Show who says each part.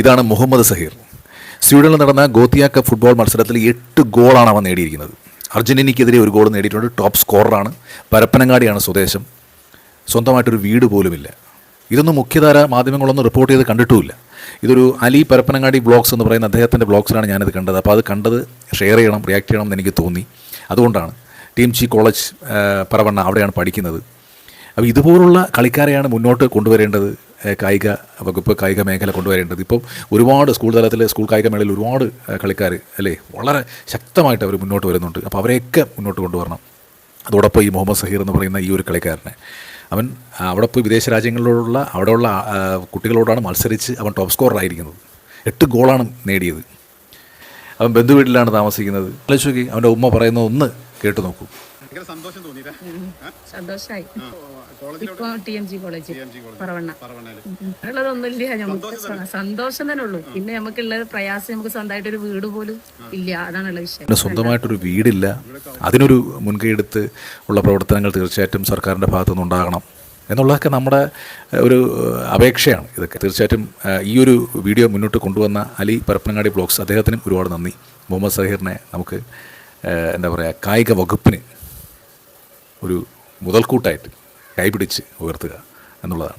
Speaker 1: ഇതാണ് മുഹമ്മദ് സഹീർ. സ്വീഡനിൽ നടന്ന ഗോത്തിയ cup football മത്സരത്തിൽ എട്ട് ഗോളാണ് അവൻ നേടിയിരിക്കുന്നത്. അർജന്റീനയ്ക്കെതിരെ ഒരു ഗോൾ നേടിയിട്ടുണ്ട്. ടോപ്പ് സ്കോററാണ്. പരപ്പനങ്ങാടിയാണ് സ്വദേശം. സ്വന്തമായിട്ടൊരു വീട് പോലുമില്ല. ഇതൊന്നും മുഖ്യധാര മാധ്യമങ്ങളൊന്നും റിപ്പോർട്ട് ചെയ്ത് കണ്ടിട്ടുമില്ല. ഇതൊരു അലി പരപ്പനങ്ങാടി ബ്ലോഗ്സ് എന്ന് പറയുന്ന അദ്ദേഹത്തിന്റെ ബ്ലോഗ്സിലാണ് ഞാനിത് കണ്ടത്. അപ്പോൾ അത് കണ്ടത് ഷെയർ ചെയ്യണം റിയാക്ട് ചെയ്യണം എന്ന് എനിക്ക് തോന്നി. അതുകൊണ്ടാണ് ടീം ചി കോളേജ് പറവണ്ണ അവിടെയാണ് പഠിക്കുന്നത്. അപ്പോൾ ഇതുപോലുള്ള കളിക്കാരെയാണ് മുന്നോട്ട് കൊണ്ടുവരേണ്ടത്. കായിക വകുപ്പ് കായിക മേഖല കൊണ്ടുവരേണ്ടത്. ഇപ്പം ഒരുപാട് സ്കൂൾ തലത്തിൽ സ്കൂൾ കായിക മേളയിൽ ഒരുപാട് കളിക്കാർ അല്ലേ വളരെ ശക്തമായിട്ട് അവർ മുന്നോട്ട് വരുന്നുണ്ട്. അപ്പോൾ അവരെയൊക്കെ മുന്നോട്ട് കൊണ്ടുവരണം. അതോടൊപ്പം ഈ മുഹമ്മദ് സഹീർ എന്ന് പറയുന്ന ഈ ഒരു കളിക്കാരനെ. അവൻ അവിടെ പോയി വിദേശ രാജ്യങ്ങളിലുള്ള അവിടെയുള്ള കുട്ടികളോടാണ് മത്സരിച്ച് അവൻ ടോപ്പ് സ്കോററായിരിക്കുന്നത് എട്ട് ഗോളാണ് നേടിയത്. അവൻ ബന്ധുവീട്ടിലാണ് താമസിക്കുന്നത്. ആലോചിച്ച് നോക്കി അവന്റെ ഉമ്മ പറയുന്നത് ഒന്ന് കേട്ടു നോക്കൂ.
Speaker 2: ഭയങ്കര സന്തോഷം തോന്നിയില്ലേ? കോളേജിലോട്ട്
Speaker 3: ഇപ്പൊ T M G college Paravanna. ഉള്ളതൊന്നുമില്ല നമുക്ക് സന്തോഷം തന്നെ. ഉള്ളൂ. പിന്നെ നമുക്കുള്ള പ്രയാസം നമുക്ക് സ്വന്തമായിട്ട് ഒരു വീട് പോലും ഇല്ല. അതാണുള്ള വിഷയം.
Speaker 1: സ്വന്തമായിട്ടൊരു വീടില്ല. അതിനൊരു മുൻകൈ എടുത്ത് ഉള്ള പ്രവർത്തനങ്ങൾ തീർച്ചയായിട്ടും സർക്കാരിന്റെ ഭാഗത്തു നിന്നുണ്ടാകണം എന്നുള്ളതൊക്കെ നമ്മുടെ ഒരു അപേക്ഷയാണ് ഇതൊക്കെ. തീർച്ചയായിട്ടും ഈ ഒരു വീഡിയോ മുന്നോട്ട് കൊണ്ടുവന്ന അലി പരപ്പനങ്ങാടി ബ്ലോഗ്സ് അദ്ദേഹത്തിനും ഒരുപാട് നന്ദി. മുഹമ്മദ് സഹീറിനെ നമുക്ക് എന്താ പറയുക കായിക വകുപ്പിന് ഒരു മുതൽക്കൂട്ടായിട്ട് കൈപിടിച്ച് ഉയർത്തുക എന്നുള്ളതാണ്.